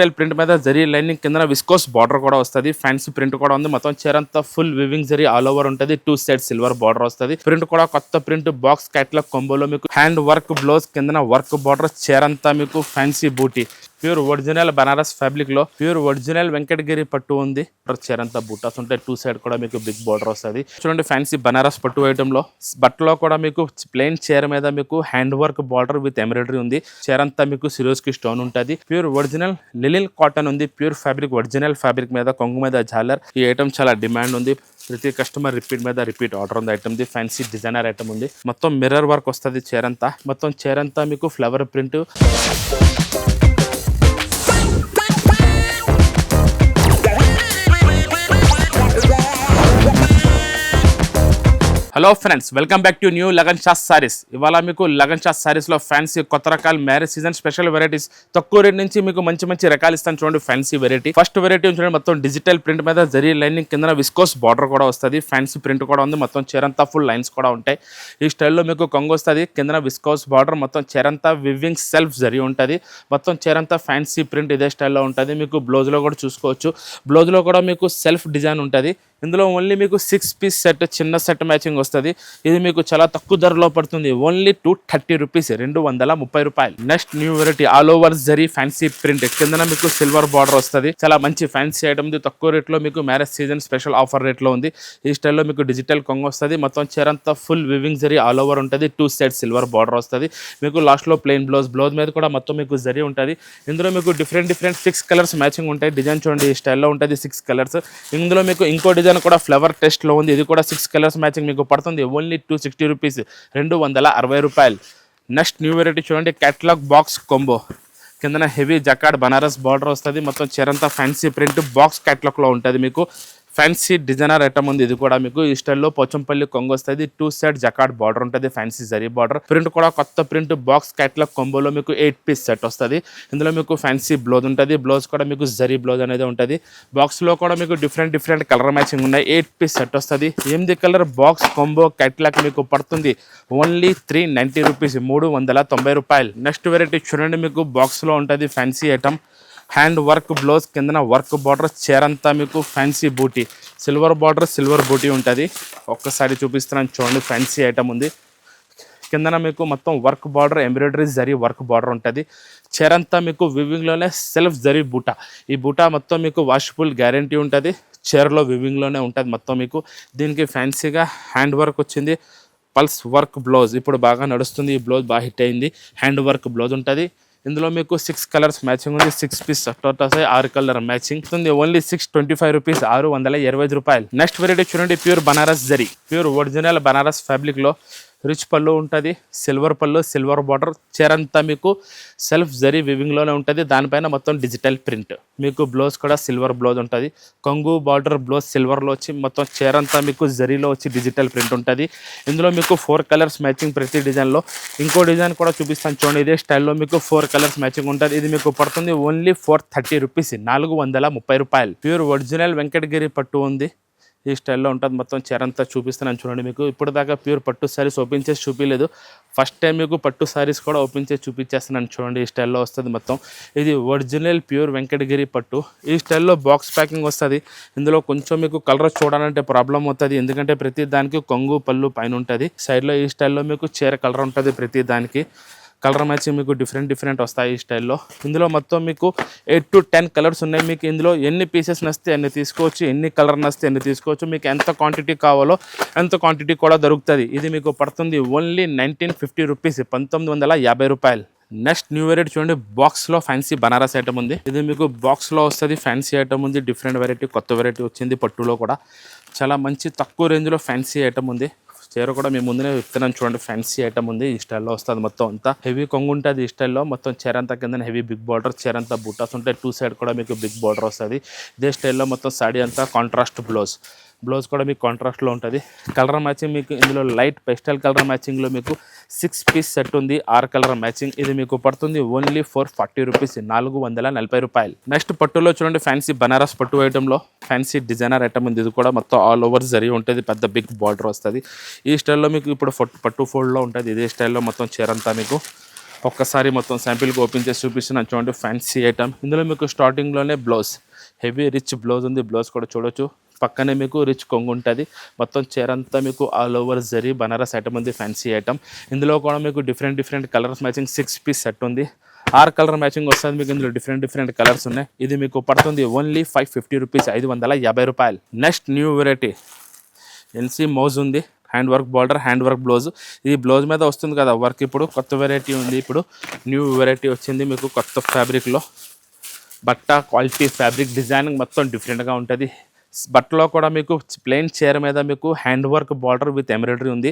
Tell print మీద zari lining కింద viscose border కూడా వస్తుంది. ఫ్యాన్సీ ప్రింట్ కూడా ఉంది. మొత్తం చీర అంతా full weaving zari all over ఉంటుంది. టూ సైడ్ సిల్వర్ బార్డర్ వస్తుంది. ప్రింట్ కూడా కొత్త ప్రింట్ బాక్స్ క్యాట్లాగ్ కొంబోలో మీకు హ్యాండ్ వర్క్ బ్లౌజ్ కింద వర్క్ బార్డర్ చీర అంతా మీకు ఫ్యాన్సీ బూటీ. ప్యూర్ ఒరిజినల్ బనారస్ ఫ్యాబ్రిక్లో ప్యూర్ ఒరిజినల్ వెంకటగిరి పట్టు ఉంది. చీర అంతా బుట్టాస్ ఉంటాయి. టూ సైడ్ కూడా మీకు బిగ్ బార్డర్ వస్తుంది. చూడండి ఫ్యాన్సీ బనారస్ పట్టు ఐటమ్లో. బట్టలో కూడా మీకు ప్లెయిన్ చీర మీద మీకు hand work border with embroidery ఉంది చీరంతా మీకు సిరోజ్కి స్టోన్ ఉంటుంది. ప్యూర్ ఒరిజినల్ లిలిల్ కాటన్ ఉంది. ప్యూర్ ఫ్యాబ్రిక్ ఒరిజినల్ ఫ్యాబ్రిక్ మీద కొంగు మీద జాలర్. ఈ ఐటమ్ చాలా డిమాండ్ ఉంది. ప్రతి కస్టమర్ రిపీట్ మీద రిపీట్ ఆర్డర్ ఉంది. Item the fancy designer item ఉంది. మొత్తం మిర్రర్ వర్క్ వస్తుంది చీరంతా మొత్తం చీరంతా మీకు flower print hello friends welcome back to new Lagan Shah sarees ఇవాళ మీకు లగన్ షా సారీస్లో ఫ్యాన్సీ కొత్త రకాల మ్యారేజ్ సీజన్ స్పెషల్ వెరైటీస్ తక్కువ రేట్ నుంచి మీకు మంచి మంచి రకాలు ఇస్తాను చూడండి ఫ్యాన్సీ వెరైటీ ఫస్ట్ వెరైటీ చూడండి మొత్తం డిజిటల్ ప్రింట్ మీద జరీ లైనింగ్ కింద విస్కోస్ బార్డర్ కూడా వస్తుంది. ఫ్యాన్సీ ప్రింట్ కూడా ఉంది మొత్తం చీరంతా ఫుల్ లైన్స్ కూడా ఉంటాయి. ఈ స్టైల్లో మీకు కొంగు వస్తుంది కింద విస్కోస్ బార్డర్ మొత్తం చీరంతా వివింగ్ సెల్ఫ్ జరీ ఉంటుంది. మొత్తం చీరంతా ఫ్యాన్సీ ప్రింట్ ఇదే స్టైల్లో ఉంటుంది. మీకు బ్లౌజ్లో కూడా చూసుకోవచ్చు. బ్లౌజ్లో కూడా మీకు సెల్ఫ్ డిజైన్ ఉంటుంది. ఇందులో ఓన్లీ మీకు సిక్స్ పీస్ సెట్ చిన్న సెట్ మ్యాచింగ్ వస్తుంది. ఇది మీకు చాలా తక్కువ ధరలో పడుతుంది. ఓన్లీ టూ థర్టీ రూపీస్ రెండు వందల ముప్పై రూపాయలు. Next new variety all over zari fancy print కిందన మీకు సిల్వర్ బార్డర్ వస్తుంది. చాలా మంచి ఫ్యాన్సీ ఐటమ్ ఇది తక్కువ రేట్లో మీకు మ్యారేజ్ సీజన్ స్పెషల్ ఆఫర్ రేట్లో ఉంది. ఈ స్టైల్లో మీకు డిజిటల్ కొంగ వస్తుంది. మొత్తం చీరంతా full weaving zari all over ఉంటుంది. టూ సైడ్ సిల్వర్ బార్డర్ వస్తుంది. మీకు లాస్ట్లో ప్లెయిన్ బ్లౌజ్ బ్లౌజ్ మీద కూడా మొత్తం మీకు జరీ ఉంటుంది. ఇందులో మీకు different different six colours matching ఉంటాయి. డిజైన్ చూడండి ఈ స్టైల్లో ఉంటుంది సిక్స్ కలర్స్ ఇందులో మీకు ఇంకో డిజైన్ కూడా ఫ్లవర్ టెస్ట్లో ఉంది. ఇది కూడా సిక్స్ కలర్స్ మ్యాచింగ్ మీకు పడుతుంది. ఓన్లీ టూ సిక్స్టీ రూపీస్ రెండు వందల అరవై రూపాయలు. నెక్స్ట్ న్యూ వెరైటీ చూడండి క్యాటలాగ్ బాక్స్ కొంబో కిందన హెవీ జకాడ్ బనారస్ బార్డర్ వస్తుంది. మొత్తం చీరంతా ఫ్యాన్సీ ప్రింట్ బాక్స్ క్యాటలాగ్లో ఉంటుంది మీకు. ఫ్యాన్సీ డిజైనర్ ఐటమ్ ఉంది. ఇది కూడా మీకు ఈ స్టైల్లో పోచంపల్లి కొంగు వస్తుంది. టూ సైడ్ జకాడ్ బార్డర్ ఉంటుంది. ఫ్యాన్సీ జరీ బార్డర్ ప్రింట్ కూడా కొత్త ప్రింట్ బాక్స్ క్యాట్లాగ్ కొంబోలో మీకు ఎయిట్ పీస్ సెట్ వస్తుంది. ఇందులో మీకు ఫ్యాన్సీ బ్లౌజ్ ఉంటుంది. బ్లౌజ్ కూడా మీకు జరీ బ్లౌజ్ అనేది ఉంటుంది. బాక్స్లో కూడా మీకు డిఫరెంట్ డిఫరెంట్ కలర్ మ్యాచింగ్ ఉన్నాయి. ఎయిట్ పీస్ సెట్ వస్తుంది. ఎనిమిది కలర్ బాక్స్ కొంబో క్యాట్లాగ్ మీకు పడుతుంది. ఓన్లీ త్రీ నైంటీ రూపీస్ మూడు వందల తొంభై రూపాయలు. నెక్స్ట్ వెరైటీ చూడండి. మీకు బాక్స్లో ఉంటుంది fancy item hand work blouse కిందన వర్క్ బార్డర్ చీరంతా మీకు ఫ్యాన్సీ బూటీ సిల్వర్ బార్డర్ సిల్వర్ బూటీ ఉంటుంది. ఒక్కసారి చూపిస్తున్నాను చూడండి ఫ్యాన్సీ ఐటమ్ ఉంది. కిందన మీకు మొత్తం work border embroidery zari work border ఉంటుంది. చీరంతా మీకు వివింగ్లోనే సెల్ఫ్ జరీ బూటా. ఈ బూటా మొత్తం మీకు వాషబుల్ గ్యారంటీ ఉంటుంది. చీరలో వివింగ్లోనే ఉంటుంది మొత్తం మీకు. దీనికి ఫ్యాన్సీగా హ్యాండ్ వర్క్ వచ్చింది. పల్స్ వర్క్ బ్లౌజ్ ఇప్పుడు బాగా నడుస్తుంది. ఈ బ్లౌజ్ బాగా హిట్ అయింది. హ్యాండ్ వర్క్ బ్లౌజ్ ఉంటుంది. ఇందులో మీకు సిక్స్ కలర్స్ మ్యాచింగ్ ఉంది. సిక్స్ పీస్ టోటల్స్ ఆరు కలర్ మ్యాచింగ్ ఉంది. Only six twenty five rupees ఆరు వందల ఇరవై రూపాయలు. నెక్స్ట్ వెరైటీ చూడండి. ప్యూర్ బనారస్ జరీ ప్యూర్ ఒరిజినల్ బనారస్ ఫ్యాబ్రిక్లో రిచ్ పళ్ళు ఉంటుంది సిల్వర్ పళ్ళు సిల్వర్ బార్డర్. చీరంతా మీకు సెల్ఫ్ జరీ వివింగ్లోనే ఉంటుంది. దానిపైన మొత్తం డిజిటల్ ప్రింట్. మీకు బ్లౌజ్ కూడా సిల్వర్ బ్లౌజ్ ఉంటుంది. కొంగు బార్డర్ బ్లౌజ్ సిల్వర్లో వచ్చి మొత్తం చీరంతా మీకు జరీలో వచ్చి డిజిటల్ ప్రింట్ ఉంటుంది. ఇందులో మీకు ఫోర్ కలర్స్ మ్యాచింగ్ ప్రతి డిజైన్లో. ఇంకో డిజైన్ కూడా చూపిస్తాను చూడండి. ఇదే స్టైల్లో మీకు ఫోర్ కలర్స్ మ్యాచింగ్ ఉంటుంది. ఇది మీకు పడుతుంది ఓన్లీ ఫోర్ థర్టీ రూపీస్. నాలుగు వందల ముప్పై రూపాయలు. ప్యూర్ ఒరిజినల్ వెంకటగిరి పట్టు ఉంది. ఈ స్టైల్లో ఉంటుంది. మొత్తం చీరంతా చూపిస్తున్నాను చూడండి మీకు. ఇప్పుడు దాకా ప్యూర్ పట్టు శారీస్ ఓపెన్ చేసి చూపించలేదు ఫస్ట్ టైం మీకు పట్టు శారీస్ కూడా ఓపెన్ చేసి చూపించేస్తున్నాను చూడండి. ఈ స్టైల్లో వస్తుంది మొత్తం. ఇది ఒరిజినల్ ప్యూర్ వెంకటగిరి పట్టు. ఈ స్టైల్లో బాక్స్ ప్యాకింగ్ వస్తుంది. ఇందులో కొంచెం మీకు కలర్ చూడాలంటే ప్రాబ్లం అవుతుంది. ఎందుకంటే ప్రతి దానికి కొంగు పళ్ళు పైన ఉంటుంది. సైడ్లో ఈ స్టైల్లో మీకు చీర కలర్ ఉంటుంది ప్రతి దానికి. కలర్ మ్యాచింగ్ మీకు డిఫరెంట్ డిఫరెంట్ వస్తాయి ఈ స్టైల్లో. ఇందులో మొత్తం మీకు ఎయిట్ టు టెన్ కలర్స్ ఉన్నాయి. మీకు ఇందులో ఎన్ని పీసెస్ నస్తే అన్ని తీసుకోవచ్చు ఎన్ని కలర్ నస్తే అన్ని తీసుకోవచ్చు. మీకు ఎంత క్వాంటిటీ కావాలో ఎంత క్వాంటిటీ కూడా దొరుకుతుంది. ఇది మీకు పడుతుంది ఓన్లీ నైన్టీన్ ఫిఫ్టీ రూపీస్ పంతొమ్మిది వందల యాభై రూపాయలు. నెక్స్ట్ న్యూ వెరైటీ చూడండి బాక్స్లో ఫ్యాన్సీ బనారస్ ఐటమ్ ఉంది. ఇది మీకు బాక్స్లో వస్తుంది ఫ్యాన్సీ ఐటమ్ ఉంది డిఫరెంట్ వెరైటీ కొత్త వెరైటీ వచ్చింది పట్టులో కూడా. చాలా మంచి తక్కువ రేంజ్లో ఫ్యాన్సీ ఐటమ్ ఉంది. చీర కూడా మేము ముందునే చెప్తున్నాను చూడండి ఫ్యాన్సీ ఐటమ్ ఉంది. ఈ స్టైల్లో వస్తుంది మొత్తం అంతా. హెవీ కొంగు ఉంటుంది ఈ స్టైల్లో మొత్తం చీర అంతా కింద హెవీ బిగ్ బార్డర్ చీర అంతా బుట్టాస్ ఉంటాయి. టూ సైడ్ కూడా మీకు బిగ్ బార్డర్ వస్తుంది. ఇదే స్టైల్లో మొత్తం సాడీ అంతా కాంట్రాస్ట్ బ్లౌజ్ బ్లౌజ్ కూడా మీకు కాంట్రాస్ట్లో ఉంటుంది. కలర్ మ్యాచింగ్ మీకు ఇందులో లైట్ పెస్టల్ కలర్ మ్యాచింగ్లో మీకు సిక్స్ పీస్ సెట్ ఉంది ఆర్ కలర్ మ్యాచింగ్. ఇది మీకు పడుతుంది ఓన్లీ ఫోర్ ఫార్టీ రూపీస్ నాలుగు వందల నలభై రూపాయలు. నెక్స్ట్ పట్టులో చూడండి ఫ్యాన్సీ బనారస్ పట్టు ఐటెంలో ఫ్యాన్సీ డిజైనర్ ఐటమ్ ఉంది. ఇది కూడా మొత్తం ఆల్ ఓవర్ జరిగి ఉంటుంది పెద్ద బిగ్ బార్డర్ వస్తుంది. ఈ స్టైల్లో మీకు ఇప్పుడు పట్టు ఫోల్డ్లో ఉంటుంది. ఇదే స్టైల్లో మొత్తం చీరంతా మీకు ఒక్కసారి మొత్తం శాంపిల్కి ఓపెన్ చేసి చూపిస్తున్నాను. చూడండి ఫ్యాన్సీ ఐటమ్ ఇందులో మీకు స్టార్టింగ్లోనే బ్లౌజ్ హెవీ రిచ్ బ్లౌజ్ ఉంది. బ్లౌజ్ కూడా చూడొచ్చు. పక్కనే మీకు రిచ్ కొంగు ఉంటుంది. మొత్తం చీర అంతా మీకు all over zari Banaras item ఉంది ఫ్యాన్సీ ఐటమ్ ఇందులో కూడా మీకు different different colours matching six piece set ఉంది. ఆరు కలర్ మ్యాచింగ్ వస్తుంది మీకు ఇందులో డిఫరెంట్ డిఫరెంట్ కలర్స్ ఉన్నాయి. ఇది మీకు పడుతుంది ఓన్లీ ఫైవ్ ఫిఫ్టీ రూపీస్ ఐదు వందల యాభై రూపాయలు. నెక్స్ట్ న్యూ వెరైటీ ఎన్సీ మౌజ్ ఉంది. Hand work border hand work blouse ఇది బ్లౌజ్ మీద వస్తుంది కదా వర్క్ ఇప్పుడు. కొత్త వెరైటీ ఉంది ఇప్పుడు. న్యూ వెరైటీ వచ్చింది మీకు కొత్త ఫ్యాబ్రిక్లో బట్ట క్వాలిటీ ఫ్యాబ్రిక్ డిజైనింగ్ మొత్తం డిఫరెంట్గా ఉంటుంది. బట్టలో కూడా మీకు ప్లెయిన్ చైర్ మీద మీకు hand work border with embroidery ఉంది.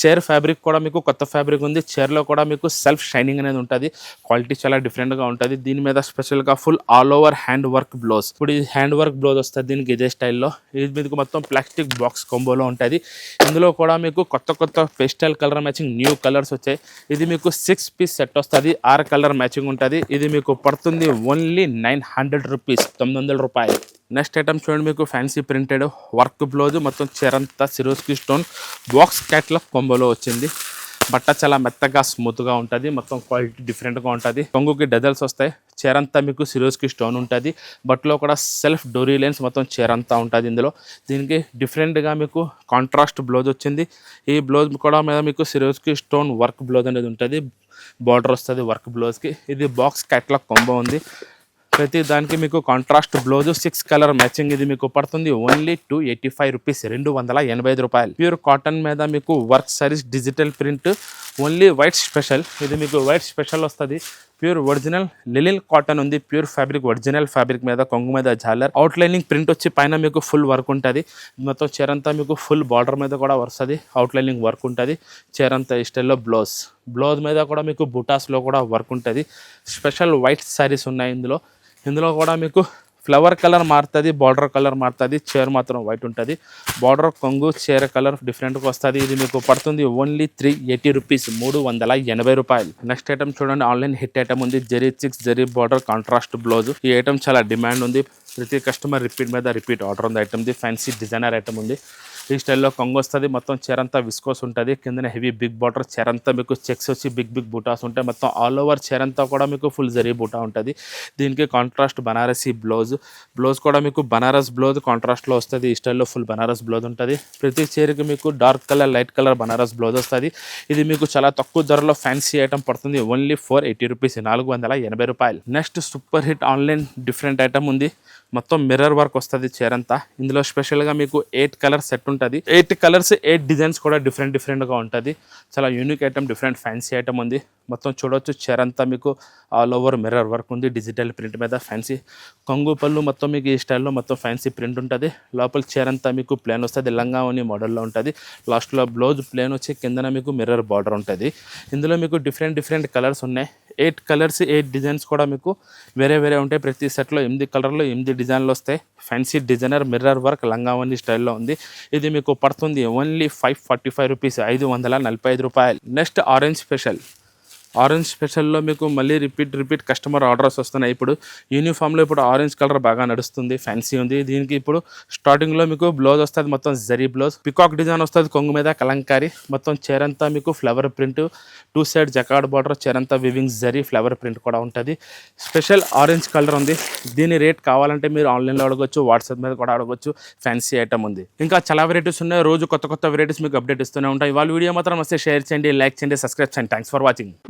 చైర్ ఫ్యాబ్రిక్ కూడా మీకు కొత్త ఫ్యాబ్రిక్ ఉంది. చైర్లో కూడా మీకు సెల్ఫ్ షైనింగ్ అనేది ఉంటుంది. క్వాలిటీ చాలా డిఫరెంట్గా ఉంటుంది. దీని మీద స్పెషల్గా full all over hand work blouse ఇప్పుడు ఈ హ్యాండ్ వర్క్ బ్లౌజ్ వస్తుంది దీనికి ఇదే స్టైల్లో ఇది మీకు మొత్తం ప్లాస్టిక్ బాక్స్ కొంబోలో ఉంటుంది. ఇందులో కూడా మీకు కొత్త కొత్త pastel colour matching new colours వచ్చాయి. ఇది మీకు సిక్స్ పీస్ సెట్ వస్తుంది. ఆరు కలర్ మ్యాచింగ్ ఉంటుంది. ఇది మీకు పడుతుంది ఓన్లీ నైన్ హండ్రెడ్ రూపీస్ తొమ్మిది వందల రూపాయలు. నెక్స్ట్ ఐటమ్ చూడండి మీకు ఫ్యాన్సీ ప్రింటెడ్ వర్క్ బ్లౌజ్ మొత్తం చెరంతా సిరోస్కి స్టోన్ బాక్స్ క్యాట్లాగ్ కొంబోలో వచ్చింది. బట్ట చాలా మెత్తగా స్మూత్గా ఉంటుంది. మొత్తం క్వాలిటీ డిఫరెంట్గా ఉంటుంది. కొంగుకి డజల్స్ వస్తాయి. చీరంతా మీకు సిరోస్కి స్టోన్ ఉంటుంది. బట్టలో కూడా సెల్ఫ్ డోరీ లైన్స్ మొత్తం చీరంతా ఉంటుంది ఇందులో. దీనికి డిఫరెంట్గా మీకు కాంట్రాస్ట్ బ్లౌజ్ వచ్చింది. ఈ బ్లౌజ్ కూడా మీద మీకు సిరోస్కి స్టోన్ వర్క్ బ్లౌజ్ అనేది ఉంటుంది. బార్డర్ వస్తుంది వర్క్ బ్లౌజ్కి ఇది బాక్స్ క్యాట్లాగ్ కొంబో ఉంది. ప్రతి దానికి మీకు contrast blouse six colour matching ఇది మీకు పడుతుంది. Only two eighty five rupees రెండు వందల ఎనభై ఐదు రూపాయలు. ప్యూర్ కాటన్ మీద మీకు work saris digital print only white special ఇది మీకు వైట్ స్పెషల్ వస్తుంది. ప్యూర్ ఒరిజినల్ లిలిల్ కాటన్ ఉంది. ప్యూర్ ఫ్యాబ్రిక్ ఒరిజినల్ ఫ్యాబ్రిక్ మీద కొంగు మీద జాలర్. అవుట్ లైనింగ్ ప్రింట్ వచ్చి పైన మీకు ఫుల్ వర్క్ ఉంటుంది. మొత్తం చీర అంతా మీకు ఫుల్ బార్డర్ మీద కూడా వస్తుంది. అవుట్లైనింగ్ వర్క్ ఉంటుంది. చీర అంతా ఈ స్టైల్లో బ్లౌజ్ బ్లౌజ్ మీద కూడా మీకు బుటాస్లో కూడా వర్క్ ఉంటుంది. స్పెషల్ వైట్ శారీస్ ఉన్నాయి ఇందులో. ఇందులో కూడా మీకు ఫ్లవర్ కలర్ మారుతుంది బార్డర్ కలర్ మారుతుంది చీర మాత్రం వైట్ ఉంటుంది. బార్డర్ కొంగు చీర కలర్ డిఫరెంట్గా వస్తుంది. ఇది మీకు పడుతుంది ఓన్లీ త్రీ ఎయిటీ రూపీస్ మూడు వందల ఎనభై రూపాయలు. నెక్స్ట్ ఐటమ్ చూడండి ఆన్లైన్ హిట్ ఐటమ్ ఉంది. Zari six zari border contrast blouse ఈ ఐటమ్ చాలా డిమాండ్ ఉంది. ప్రతి కస్టమర్ రిపీట్ మీద రిపీట్ ఆర్డర్ ఉంది. ఐటమ్ది ఫ్యాన్సీ డిజైనర్ ఐటమ్ ఉంది. ఈ స్టైల్లో కొంగు వస్తుంది మొత్తం చీరంతా విస్కోస్ ఉంటుంది కిందన హెవీ బిగ్ బార్డర్ చీరంతా మీకు చెక్స్ వచ్చి బిగ్ బిగ్ బూటాస్ ఉంటాయి మొత్తం ఆల్ ఓవర్ చీరంతా కూడా మీకు ఫుల్ జరీ బూటా ఉంటుంది. దీనికి కాంట్రాస్ట్ బనారసీ బ్లౌజ్ బ్లౌజ్ కూడా మీకు బనారస్ బ్లౌజ్ కాంట్రాస్ట్లో వస్తుంది ఈ స్టైల్లో ఫుల్ బనారస్ బ్లౌజ్ ఉంటుంది. ప్రతి చీరకి మీకు dark colour light colour Banaras blouse వస్తుంది. ఇది మీకు చాలా తక్కువ ధరలో ఫ్యాన్సీ ఐటమ్ పడుతుంది ఓన్లీ ఫోర్ ఎయిటీ రూపీస్ నాలుగు వందల ఎనభై రూపాయలు. Next super hit online different item ఉంది మొత్తం మిర్రర్ వర్క్ వస్తుంది చీరంతా. ఇందులో స్పెషల్గా మీకు ఎయిట్ కలర్ సెట్ ఉంటుంది ఉంటుంది. ఎయిట్ కలర్స్ ఎయిట్ డిజైన్స్ కూడా డిఫరెంట్ డిఫరెంట్గా ఉంటుంది. చాలా unique item different fancy item ఉంది. మొత్తం చూడొచ్చు. చీరంతా మీకు ఆల్ ఓవర్ మిర్రర్ వర్క్ ఉంది. డిజిటల్ ప్రింట్ మీద ఫ్యాన్సీ కొంగు పళ్ళు మొత్తం మీకు ఈ స్టైల్లో మొత్తం ఫ్యాన్సీ ప్రింట్ ఉంటుంది. లోపల చీరంతా మీకు ప్లేన్ వస్తుంది. లంగావని మోడల్లో ఉంటుంది. లాస్ట్లో బ్లౌజ్ ప్లేన్ వచ్చి కిందన మీకు మిర్రర్ బార్డర్ ఉంటుంది. ఇందులో మీకు డిఫరెంట్ డిఫరెంట్ కలర్స్ ఉన్నాయి. ఎయిట్ కలర్స్ ఎయిట్ డిజైన్స్ కూడా మీకు వేరే వేరే ఉంటాయి. ప్రతి సెట్లో ఎనిమిది కలర్లు ఎనిమిది డిజైన్లు వస్తాయి. ఫ్యాన్సీ డిజైనర్ మిర్రర్ వర్క్ లంగావని స్టైల్లో ఉంది. ఇది మీకు పడుతుంది. Only five forty five rupees ఐదు వందల నలభై ఐదు రూపాయలు. నెక్స్ట్ ఆరెంజ్ స్పెషల్ ఆరెంజ్ స్పెషల్లో మీకు మళ్ళీ రిపీట్ రిపీట్ కస్టమర్ ఆర్డర్స్ వస్తున్నాయి. ఇప్పుడు యూనిఫామ్లో ఇప్పుడు ఆరెంజ్ కలర్ బాగా నడుస్తుంది ఫ్యాన్సీ ఉంది. దీనికి ఇప్పుడు స్టార్టింగ్లో మీకు బ్లౌజ్ వస్తుంది మొత్తం జరీ బ్లౌజ్ పికాక్ డిజైన్ వస్తుంది కొంగు మీద కలంకారీ మొత్తం చేరంతా మీకు flower print two side jacquard border చేరంతా weaving zari flower print కూడా ఉంటుంది. స్పెషల్ ఆరెంజ్ కలర్ ఉంది. దీని రేట్ కావాలంటే మీరు ఆన్లైన్లో అడగొచ్చు వాట్సాప్ మీద కూడా అడగొచ్చు. ఫ్యాన్సీ ఐటమ్ ఉంది. ఇంకా చాలా వెరైటీస్ ఉన్నాయి. రోజు కొత్త కొత్త వెరైటీస్ మీకు అప్డేట్ ఇస్తూనే ఉంటాయి వాళ్ళ వీడియో మాత్రం వస్తే షేర్ చేయండి లైక్ చేయండి సబ్స్క్రైబ్ చేయండి. Thanks for watching.